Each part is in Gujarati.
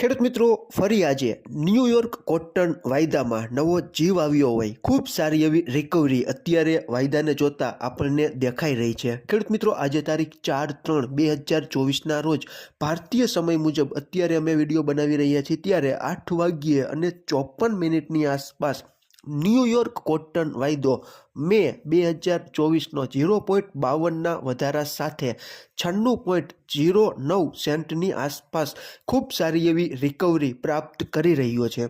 ખેડૂત મિત્રો, ફરી આજે ન્યૂયોર્ક કોટન વાયદામાં નવો જીવ આવ્યો હોય. ખૂબ સારી એવી રિકવરી અત્યારે વાયદાને જોતા આપણને દેખાઈ રહી છે. ખેડૂત મિત્રો, આજે તારીખ ચાર ત્રણ બે હજાર ચોવીસના રોજ ભારતીય સમય મુજબ અત્યારે અમે વીડિયો બનાવી રહ્યા છીએ. ત્યારે આઠ વાગ્યે અને ચોપન મિનિટની આસપાસ ન્યૂયોર્ક કોટન વાયદો મે બે હજાર ચોવીસનો ઝીરો પોઈન્ટ બાવનના વધારા સાથે છન્નું પોઈન્ટ ઝીરો નવ સેન્ટની આસપાસ ખૂબ સારી એવી રિકવરી પ્રાપ્ત કરી રહ્યો છે.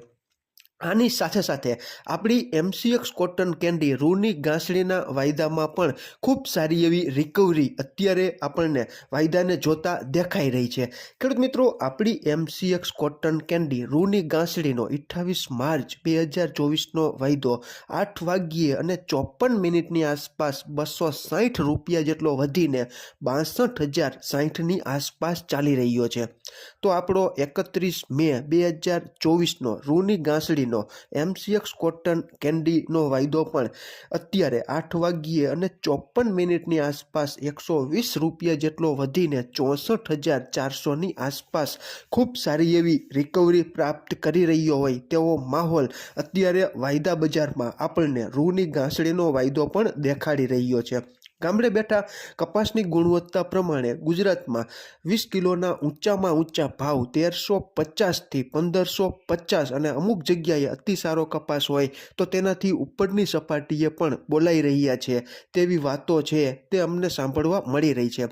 આની સાથે સાથે આપણી એમસીએક્સ કોટન કેન્ડી રૂની ગાંસડીના વાયદામાં પણ ખૂબ સારી એવી રિકવરી અત્યારે આપણને વાયદાને જોતા દેખાઈ રહી છે. ખેડૂત મિત્રો, આપણી એમસીએક્સ કોટન કેન્ડી રૂની ગાંસડીનો અઠ્ઠાવીસ માર્ચ બે હજાર ચોવીસનો વાયદો આઠ વાગ્યે અને ચોપન મિનિટની આસપાસ બસો સાઠ રૂપિયા જેટલો વધીને બાસઠ હજાર સાઠની આસપાસ ચાલી રહ્યો છે. તો આપણો એકત્રીસ મે બે હજાર ચોવીસનો રૂની ગાંસડીનો એમસીએક્સ કોટન કેન્ડીનો વાયદો પણ અત્યારે આઠ વાગ્યે અને ચોપન મિનિટની આસપાસ એકસો વીસ રૂપિયા જેટલો વધીને ચોસઠ હજાર ચારસોની આસપાસ ખૂબ સારી એવી રિકવરી પ્રાપ્ત કરી રહ્યો હોય તેવો માહોલ અત્યારે વાયદા બજારમાં આપણને રૂની ગાંસડીનો વાયદો પણ દેખાડી રહ્યો છે. ગામડે બેઠા કપાસની ગુણવત્તા પ્રમાણે ગુજરાતમાં વીસ કિલોના ઊંચામાં ઊંચા ભાવ તેરસો પચાસથી પંદરસો પચાસ અને અમુક જગ્યાએ અતિ સારો કપાસ હોય તો તેનાથી ઉપરની સપાટીએ પણ બોલાઈ રહ્યા છે તેવી વાતો છે તે અમને સાંભળવા મળી રહી છે.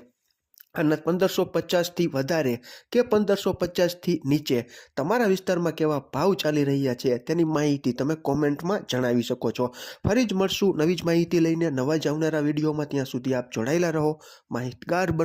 અને પંદરસો પચાસથી વધારે કે પંદરસો પચાસથી નીચે તમારા વિસ્તારમાં કેવા ભાવ ચાલી રહ્યા છે તેની માહિતી તમે કોમેન્ટમાં જણાવી શકો છો. ફરી જ મળશું નવી જ માહિતી લઈને નવા જ આવનારા વિડીયોમાં. ત્યાં સુધી આપ જોડાયેલા રહો. માહિતગાર બનો.